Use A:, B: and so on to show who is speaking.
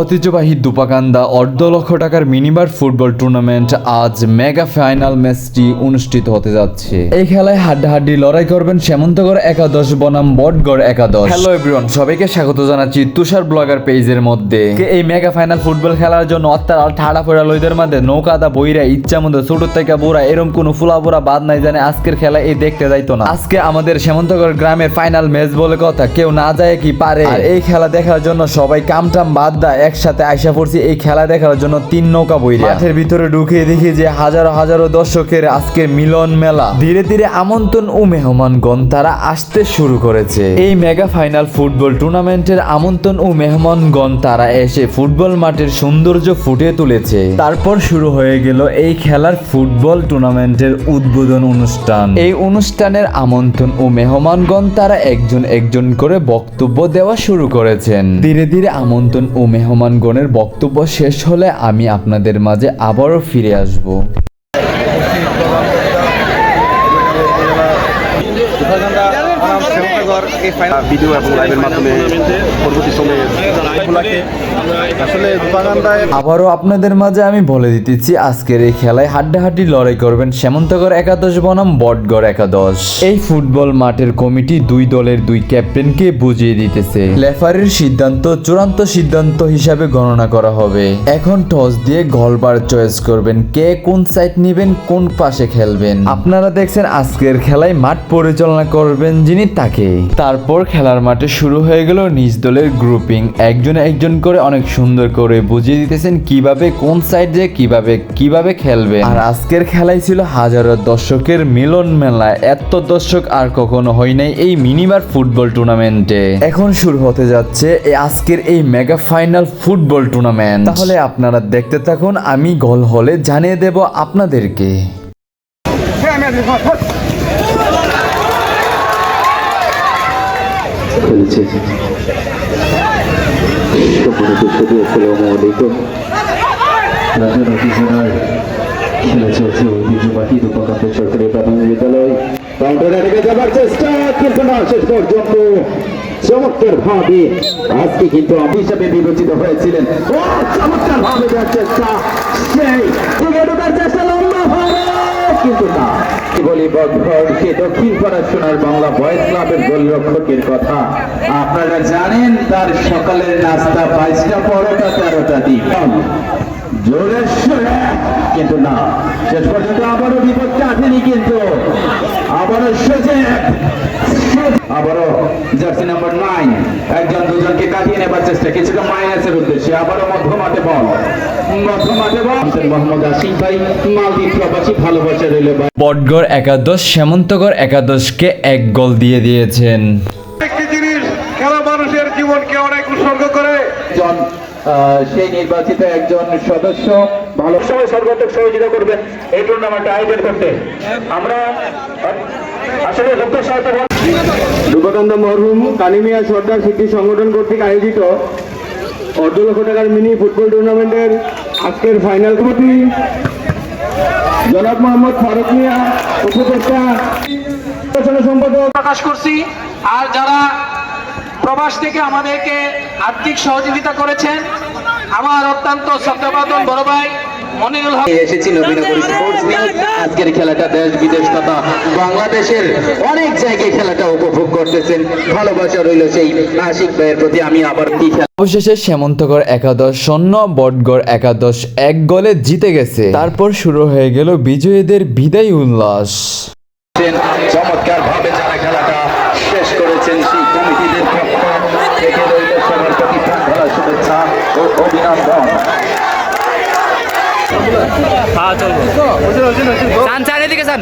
A: ঐতিহ্যবাহী দুপাকান্দা অর্ধ লক্ষ টাকার মিনিবার ফুটবল টুর্নামেন্ট আজ মেগা ফাইনাল ম্যাচটি অনুষ্ঠিত হতে যাচ্ছে। এই খেলায় হাড্ডাহাড্ডি লড়াই করবেন সেমন্তগড় একাদশ বনাম বটগড় একাদশ। হ্যালো এভরিওয়ান সবাইকে স্বাগত জানাচ্ছি তুষার ব্লগার পেজের মধ্যে। এই মেগা ফাইনাল ফুটবল খেলার জন্য অত্যার ঠাড়া ফোড়া লইদের মধ্যে নৌকাদা বইরা ইচ্ছা মতো ছোট থেকে বুড়া এরকম কোনো ফুলা বুড়া বাদ নাই জানে আজকের খেলা এই দেখতে যাইতো না। আজকে আমাদের সেমন্তগড় গ্রামের ফাইনাল ম্যাচ বলে কথা কেউ না যায় কি পারে। এই খেলা দেখার জন্য সবাই কামটাম বাদ দা একসাথে আইসা পড়ছি এই খেলা দেখার জন্য তিন নৌকা বইরা। মাঠের ভিতরে ঢুকে দেখি যে হাজারো হাজারো দর্শকের আজকের মিলন মেলা। ধীরে ধীরে আমন্ত্রণ ও মেহমানগণ তারা আসতে শুরু করেছে। এই মেগা ফাইনাল ফুটবল টুর্নামেন্টের আমন্ত্রণ ও মেহমানগণ তারা এসে ফুটবল মাঠের সৌন্দর্য ফুটিয়ে তুলেছে। তারপর শুরু হয়ে গেল এই খেলার ফুটবল টুর্নামেন্টের উদ্বোধন অনুষ্ঠান। এই অনুষ্ঠানের আমন্ত্রণ ও মেহমানগণ তারা একজন একজন করে বক্তব্য দেওয়া শুরু করেছেন। ধীরে ধীরে আমন্ত্রণ ও মেহমানগণের বক্তব্য শেষ হলে আমি আপনাদের মাঝে আবারও ফিরে আসব।
B: ভিডিও এবং লাইভের মাধ্যমে পরবর্তী সময়ে
A: আবারও আপনাদের মাঝে আমি বলে দিতেছি, আজকের এই খেলায় হাড্ডাহাড্ডি লড়াই করবেন সেমন্তগড় একাদশ বনাম, বটগড় একাদশ। এই ফুটবল মাঠের কমিটি দুই দলের দুই ক্যাপ্টেনকে বুঝিয়ে দিতেছে। লেফারির সিদ্ধান্ত চূড়ান্ত সিদ্ধান্ত হিসাবে গণনা করা হবে। এখন টস দিয়ে গলবার চয়েস করবেন, কে কোন সাইড নেবেন, কোন পাশে খেলবেন। আপনারা দেখছেন আজকের খেলায় মাঠ পরিচালনা করবেন যিনি তাকে। তারপর খেলার মাঠে শুরু হয়ে গেল নিজ দলের গ্রুপিং একজন একজন করে অনেক সুন্দর করে বুঝিয়ে দিতেছেন কীভাবে, কোন সাইডে কীভাবে কীভাবে খেলবে। আর আজকের খেলাই ছিল হাজারো দর্শকের মিলন মেলা। এত দর্শক আর কখনো হয় নাই এই মিনিবার ফুটবল টুর্নামেন্টে। এখন শুরু হতে যাচ্ছে আজকের এই মেগা ফাইনাল ফুটবল টুর্নামেন্ট। তাহলে আপনারা দেখতে থাকুন, আমি গোল হলে জানিয়ে দেব আপনাদেরকে।
C: খেলেছে রাজনৈতিক জেলায় খেলা চলছে ঐতিহ্যবাহী রূপকান্ত সরকারি প্রাথমিক বিদ্যালয় কাউন্টারে রেখে যাবার চেষ্টা কিন্তু না শেষ পর্যন্ত চমৎকার ভাবে আজকে কিন্তু হিসাবে বিবেচিত হয়েছিলেন ও চমৎকার ভাবে দেওয়ার চেষ্টা সেই চেষ্টা লম্বা ভাবে কিন্তু না। বলি সে দক্ষিণ পড়াশোনার বাংলা বয়েস ক্লাবের গোলরক্ষকের কথা। আপনারা জানেন তার সকালের নাস্তা বাইশটা, পরোটা তেরোটা দিন। জোরের সরে। কিন্তু না। শেষ পর্যন্ত আবারও বিপদটা আসেনি কিন্তু। আবারও সোজে আবারও জার্সি নাম্বার নাইন। একজন দুজনকে কাটিয়ে নেবার চেষ্টা। কিছুটা মাইনাসের উদ্দেশ্যে আবারও মধ্য মাঠে বল।
A: বটগড় একাদশ সেমন্তগড় একাদশকে এক গোল দিয়ে দিয়েছেন।
B: একটি জিনিস খেলা মানুষের জীবনকে অনেক উৎসর্গ করে।
C: আহ, সেই নির্বাচিত একজন সদস্য ভালো সময় সর্বাত্মক সহযোগিতা করবেন এই টুর্নামেন্ট আয়োজন করতে। আমরা আসলে লক্ষ্য সহায়তা রূপকান্ত মরহুম কালিমিয়া সর্দার স্মৃতি সংগঠন কর্তৃক আয়োজিত অর্ধ লক্ষ টাকার মিনি ফুটবল টুর্নামেন্টের আজকের ফাইনাল কমিটি। জনাব মোহাম্মদ ফারুক মিয়া উপদেষ্টা। সম্পাদক
D: প্রকাশ করছি। আর যারা প্রবাস থেকে আমাদেরকে আর্থিক সহযোগিতা করেছেন আমার অত্যন্ত শ্রদ্ধাবাদন বড় ভাই মনিরুল হক।
C: এসেছি নবীনগর স্পোর্টস আজকের খেলাটা দেশ বিদেশ তথা বাংলাদেশের অনেক জায়গায় খেলাটা উপভোগ করতেছেন। ভালোবাসা রইল সেই আশিক ভাইয়ের প্রতি। আমি আবার কি খেলা
A: অবশেষে সেমন্তগড় একাদশ শূন্য বটগড় একাদশ এক গোলে জিতে গেছে। তারপর শুরু হয়ে গেল বিজয়ীদের বিদায় উল্লাস।
C: চমৎকার ভাবে যারা খেলাটা শেষ করেছেন সেই কমিটিদের পক্ষ থেকে রইল সবার প্রতি প্রাণ ভরা শুভেচ্ছা ও অভিনন্দন।
D: চান চান এদিকে চান